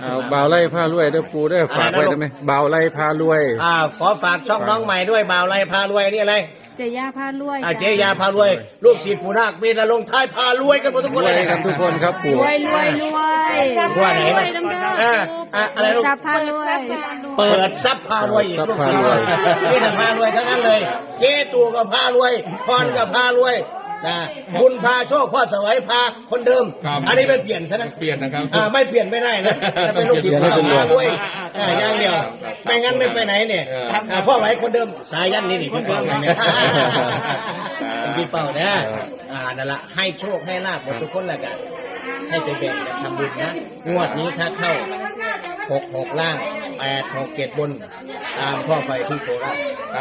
เอาบ่าวไล่ผ้ารวยเด้อปูเด้อฝากไว้ได้ไหมบ่าวไล่ผ้ารวย อ่าขอฝากช่องน้องใหม่ด้วยบ่าวไรพารวยนี่อะไรเจย่าพารวยอ่าเจยาพารวยลูกศิษย์ปู่นาคมีนรงค์ท้ายพารวยกันหมดทุกรคนวยเลยกันทุกคนครับปู่รวยรวยรวยว่าไหนรวะวยน้ำเด้ออ่าอ่าอะไรลูกจับพารวยเปิดซับพารวยอีกลูกศิษย์นี่แต่พารวยทั้งนั้นเลยเจตูกับพารวยพรกับพารวย นะบุญพาโชคพ่อสวัยพาคนเดิมอันนี้ไม่เปลี่ยนซะนะเปลี่ยนนะครับ อ่าไม่เปลี่ยนไม่ได้นะจะเป็นลูกศิษย์พ่อพารวยอ่าอย่างเดียวไม่งั้นไม่ไปไหนเนี่ยอ่าพ่อไหวคนเดิมสายันนี่นี่พี่เป้าเนี่ยพี่เป้าเนี่ยอ่านั่นละให้โชคให้ลาบหมดทุกคนแหละกัน ให้ไปแบ่งกันทำบุญนะ งวดนี้ถ้าเข้าหกหกล่างแปดหกเจ็ดบน ตามพ่อไปที่โคราช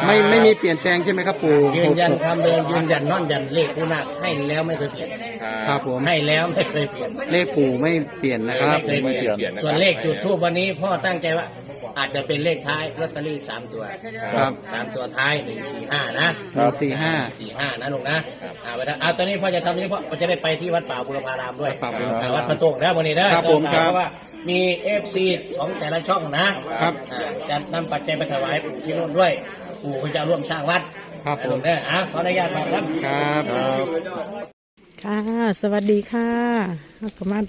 ไม่ไม่มีเปลี่ยนแปลงใช่ไหมครับปู่ยืนยันคำเดิมยืนยันนอนยันเลขผู้นาคให้แล้วไม่เคยเปลี่ยนครับผมให้แล้วไม่เคยเปลี่ยนเลขปู่ไม่เปลี่ยนนะครับ ไม่เคยเปลี่ยนส่วนเลขจุดทูบวันนี้พ่อตั้งใจว่า อาจจะเป็นเลขท้ายลอตเตอรี่สามตัวครับสามตัวท้ายหนึ่งสี่ห้านะหนึ่งสี่ห้า สี่ห้านะลูกนะอ่าไปนะอ่าตอนนี้พ่อจะทำนี้พ่อจะได้ไปที่วัดป่าบุรพารามด้วยวัดป่าบุรพาราม อ่วัดพระโตกนะวันนี้นะครับผมครับ เพราะว่ามีเอฟซีของแต่ละช่องนะครับ อ่าจะนำปัจจัยไปถวายปู่ที่นู่นด้วยปู่ก็จะร่วมสร้างวัดครับผม นะลูกนะอ่าขออนุญาตมาครับ ครับ ค่ะ สวัสดีค่ะเราก็มา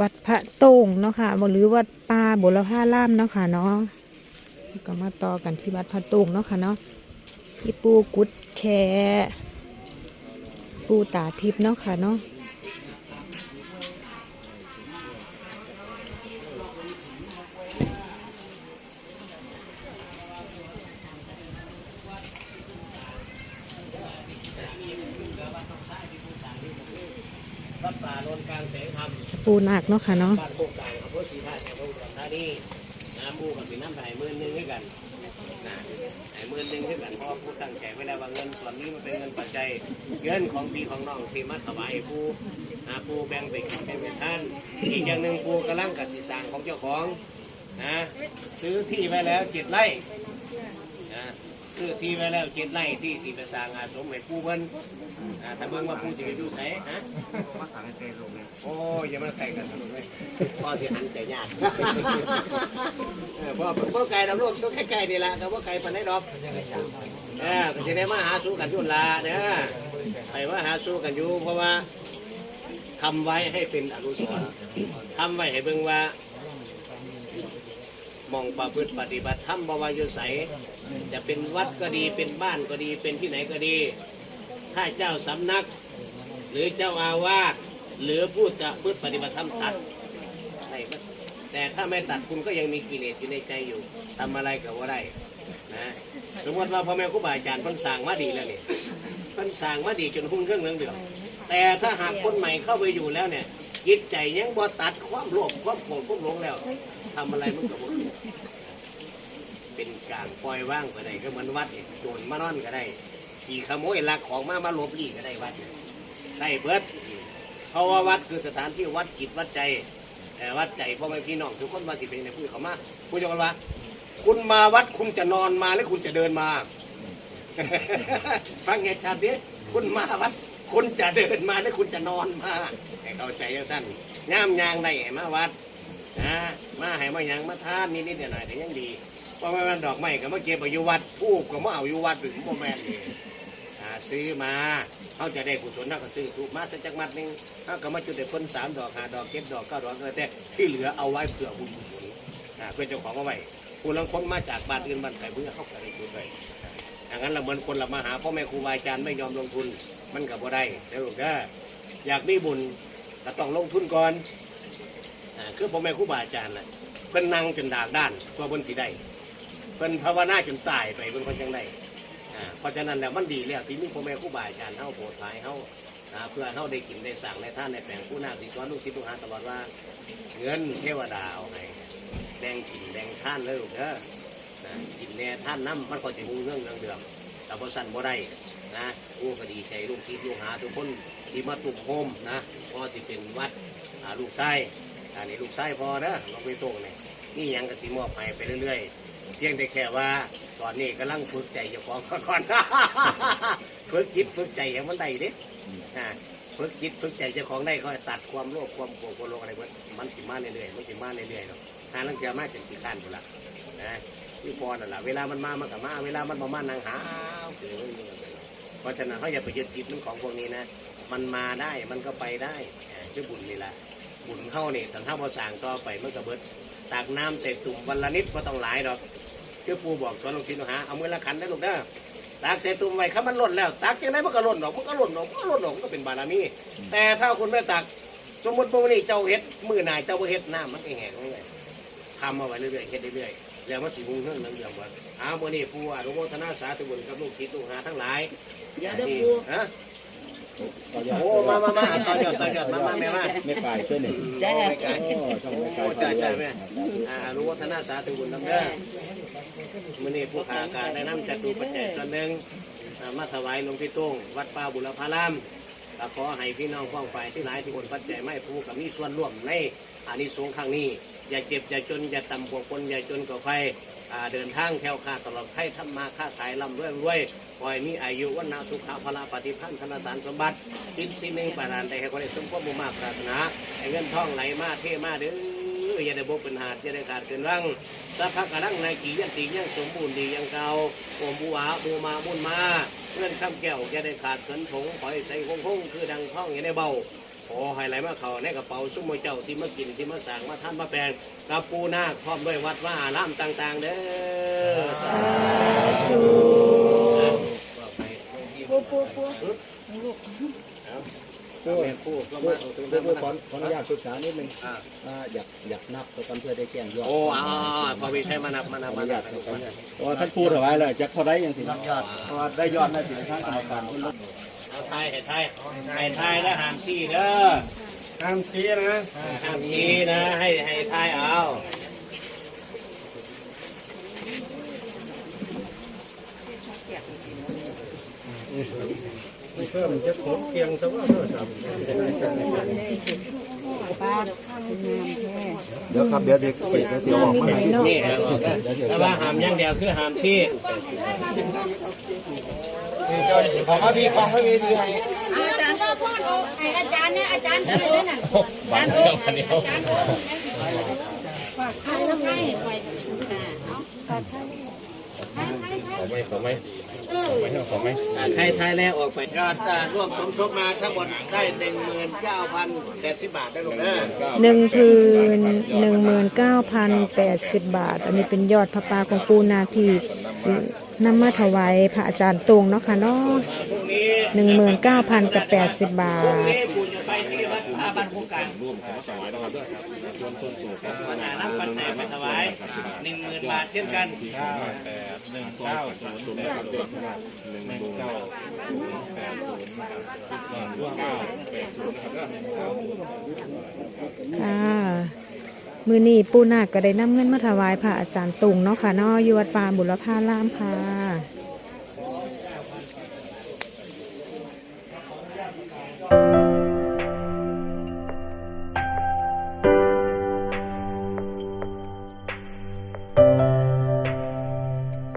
วัดพระโต้งเนาะค่ะหรือวัดป่าบุรพารามเนาะค่ะเนาะก็มาต่อกันที่วัดพระโต้งเนาะค่ะเนาะที่ปูกุดแคปูตาทิพย์เนาะค่ะเนาะ วัดป่าโนนกลางแสงธรรม ปูหนักเนาะค่ะเนาะบ้านโคกกลางอำเภอศรีธาตุจังหวัดอุดรธานีน้ำบูกับเป็นน้ำไผ่หมื่นหนึ่งให้กันนะไอ้หมื่นหนึ่งให้กันเพราะผู้ตั้งใจไว้แล้วว่าเงินส่วนนี้มันเป็นเงินปัจจัยเงินของพี่ของน้องที่มาถวายให้ผู้หาผู้แบ่งไปกินแบ่งไปท่านอีกอย่างหนึ่งผู้กำลังกับสีสางของเจ้าของนะซื้อที่ไว้แล้วเจ็ดไร่ ซื้อที่ไว้แล้วเจ็ดไร่ที่สีไปสร้างอาสมให้ผู้เพิ่นอ่าถ้าเบิ่งว่าผู้จะไปดูไสฮะภาษาไทยลงโอ้ยอย่ามาไก่กันลูกเลยพ่อสิหันใจยากเออพ่อพ่อไก่ดำลูกช่วใกล้ๆนี่ละแต่ว่าไก่ปันได้ดอกเออก็จะได้มาหาสู้กันอยุ่นละเนี่ยไปมาหาสู้กันอยู่เพราะว่าทำไว้ให้เป็นอนุสรณ์ทำไว้ให้เบิ่งว่า มองประพฤติปฏิบัติธรรมบวายุใสยจะเป็นวัดก็ดีเป็นบ้านก็ดีเป็นที่ไหนก็ดี ถ้าเจ้าสำนัก หรือเจ้าอาวาสหรือผู้จะพืชปฏิบัติธรรมตัดได้ก็แต่ถ้าไม่ตัดคุณก็ยังมีกิเลสอยู่ในใจอยู่ทำอะไรก็ว่าได้นะสมมติว่าพ่อแม่ครูบาอาจารย์เพิ่นสั่งมาดีแล้วเนี่ยเพิ่นสั่งมาดีจนหุ้นเครื่องเหลืองเดือดแต่ถ้าหากคนใหม่เข้าไปอยู่แล้วเนี่ย จิตใจยังบ่ตัดความโลภความโกรธความหลงแล้วทำอะไรมันก็บ่ถูกเป็นการปล่อยว่างก็ได้ก็เหมือนวัดเนี่ยโจรมานอนก็ได้ ขี่ขโมยลักของมามาหลบหลีก็ได้วัดได้เบิดเพราะว่าวัดคือสถานที่วัดจิตวัดใจแต่วัดใจพ่อแม่พี่น้องทุกคนมาสิเป็นในพูดเขามาพูดจังว่า คุณมาวัดคุณจะนอนมาหรือคุณจะเดินมา ฟังไงชาตินี้คุณมาวัด คุณจะเดินมาหรือคุณจะนอนมาให้เข้าใจสั้นย่ามยางได้ให้มาวัดนะมาให้มายังมาทานนิดๆหน่อยๆแต่ยังดีเพราะว่ามันดอกไม้ก็มาเก็บอาอยู่วัดผู้ก็มาเอาอยู่วัดถึงโมแมนนี่อ่าซื้อมาเขาจะได้กุศลเขาก็ซื้อถูกมาสักจักมัดนึงเขาก็มาจุดเด็ดพ่นสามดอกหาดอกเจ็ดดอกเก้าดอกก็แต่ที่เหลือเอาไว้เผื่อบุญกุศลอ่าเพื่อเจ้าของเอาไว้ผู้ลังคนมาจากบ้านอื่นบ้านไกลเพื่อเขาก็ได้จุดไว้อย่างนั้นเราเหมือนคนเรามาหาพ่อแม่ครูบาอาจารย์ไม่ยอมลงทุน มันกับบ่ได้เดี๋ยวลูกเด้อยากมีบุญก็ต้องลงทุนก่อนอ่าคือพ่อแม่ครูบาอาจารย์น่ะเพิ่นนั่งจนดากด้านตัวบนสีได้เพิ่นภาวนาจนตายไปเพิ่นคนจังได้อ่าเพราะฉะนั้นแล้วมันดีแล้วที่มีพ่อแม่ครูบาอาจารย์เฮาโปรดภายเฮาอ่าเพื่อเฮาได้กินได้สั่งในท่านในแปลงผู้นาคสิสอนลูกศิษย์ลูกหาตลอดว่า เงินเทวดาเอาให้แบ่งกินแบ่งท่านเลยลูกเด้อนะกินแน่ท่านน้ำมันก็จะมุ่งเรื่องเรื่องเดือมแต่บ่สั่นบ่ได้ นะผู้ก็ดีใจลูกศิษย์ลูกหาทุกคนที่มาตุ่มโฮมนะพอสิเป็นวัดอ่าลูกไส้อันนี้ลูกไส้พอเด้อเราไปโตงเนี่ยนี่ยังก็สิมอบให้ไปเรื่อยๆ เพียงแต่แค่ว่าตอนนี้กำลังฝึกใจเจ้าของก่อนฝึกจิตฝึกใจให้มันได้เด้อ่าฝึกจิตฝึกใจเจ้าของได้ก็ตัดความโลภความโกรธความหลงอะไรมันมันสิมาเรื่อยๆมันสิมาเรื่อยๆเนาะหาลังเกียมาจนกี่ขั้นพุ่นละนะที่พอนั่นแหละเวลามันมามันก็มา เวลามันบ่มานั่งหาวเกิดเพราะฉะนั้นเขาอย่าไปยึดจิตมันของพวกนี้นะ มันมาได้มันก็ไปได้อ่าชื่อบุญนี่แหละบุญเข้านี่ถ้าเข้ามาสั่งต่อไปมันก็เบิดตักน้ำใส่ตุ่มวันละนิดก็ต้องหลายดอกคือปูบอกสอนลงทินหาเอามือละขันได้ลูกเด้อตักใส่ตุ่มไว้ครับมันหล่นแล้วตักยังไงมันก็หล่นออกมันก็หล่นออกมันก็หล่นออกมันก็เป็นบารมีแต่ถ้าคุณไม่ตักสมมติพวกนี้เจ้าเฮ็ดมือหนายเจ้าเฮ็ดน้ำมันก็แห้งเรื่อยทำมาไว้เรื่อยๆเฮ็ดเรื่อยๆ แล้วมันสิมุ่งเรื่องเรื่องเรื่องว่าอ้าวมื้อนี้ผู้อนุโมทนาสาธุบุญกับลูกศิษย์ลูกหาทั้งหลายอย่าได้ที่ปูฮะโอ้มามามาต่อยอดต่อยอดมามาแม่มาไม่ไก่ตัวหนึ่งจ้าไม่ไกลโอ้ช่องไม่ไก่โอ้จ้าจ้าแม่อ่าอนุโมทนาสาธุบุญนำเด้อมื้อนี้ผู้ขาการได้นำจัดดูปัจจัยส่วนหนึ่งอ่ามาถวายหลวงพี่โต้งวัดป่าบุรพารามก็ขอให้พี่น้องฟ้องไปที่หลายที่คนปัจจัยไม่ผู้กับมีส่วนร่วมในอานิสงส์ครั้งนี้ อย่าเจ็บอย่าจนอย่าต่ำกว่าคนอย่าจนกว่าใครเดินทางแถวคาตลอดให้ทำมาค้าขายร่ำรวยรวยคอยมีอายุวันนาสุขะพลาปฏิพันธ์ธนสารสมบัติคิดสิ่งหนึ่งปารถนแต่ให้คนได้สมความมุ่งมากปรารถนาให้เงินทองไหลมาเทมาเด้ออย่าได้บกเป็นหาดอย่าได้ขาดเกินร่างสัพพะกะรังในกี่ยันตียังสมบูรณ์ดียังเก่าโอมบูหาบูมาบุญมาเงินข้ามแก้วจะได้ขาดเขินผงขอยใส่คงคงคือดังท่องอย่าได้เบา ขอให้ไหลมาเขาในกระเป๋าซุ้มเจ้าที่มากินที่มาสั่งมาท่านมาแปลงกับปูนาคพร้อมด้วยวัดว่าอารามต่าง ๆ เด้อสาธุปูปูปูผู้แม่คู่ก็ผู้มาถึงผู้ผู้ขอนั้นขออนุญาตปรึกษานิดนึงอ่าอ่าอยากอยากนับสักกันเพื่อได้แจ้งยอดโอ้อ่าพอมีใครมานับมานับมานุนัญาบตครับเพราว่าท่านพูดเอาไว้เลยจะเท่าไรยังสิยอดเพราะว่าได้ยอดได้สิทางกรรมการคนละ เอาไทยให้ไทยให้ไทยแล้วหามซี่เด้อห้ามชี้นะหามซี่นะให้ให้ไทยเอาเพิ่มจะขมเคียงสักว่าเท่าไหร่เดี๋ยวครับเดี๋ยวเด็กเด็กจะเสียออกมานี่แต่ว่าหามอย่างเดียวคือหามซี่ ของเขาพี่ของเขาพี่ดีให้อาจารย์ก็พูดโอ้ไอาจารย์เนี่ยอาจารย์ที่นั่นน่ะอาจารย์โอ้อาจารย์โอ้ฝากใครแล้วให้ไปเอาฝากใครใครใครใครไม่ขอไม่เออไม่ขอไม่ใครไทยแล้วออกไปยอดร่วมสมทบมาทั้งหมดได้หนึ่งหมื่นเก้าพันแปดสิบบาทได้หรอกนะหนึ่งคืนหนึ่งหมื่นเก้าพันแปดสิบบาท อันนี้เป็นยอดพระปาของปูนาที่ นำมาถวายพระอาจารย์ตรงเนาะค่ะเนาะพรุ่งหนึ่งหมื่นเก้าพันกับแปดสิบบาพรุ่งทนี้ปู่จะไปดพระบ้านโครงการร่วมขอถวายนะครับด้วยครับรวมต้นสูงครับน้ำปัจจัยไวายหนึ่งหมื่นบาทเช่นกันหนึ่งเก้าศูนย์หนึ่งเก้าแปดศูนย์ร่วมเก้าแปดศูนย์นะครับค่ะ มือนี้ปูนาคก็ได้นำเงินมาถวายพระอาจารย์ตุงเนาะค่ะนาะอยู่วัดป่าบุรพารามค่ะ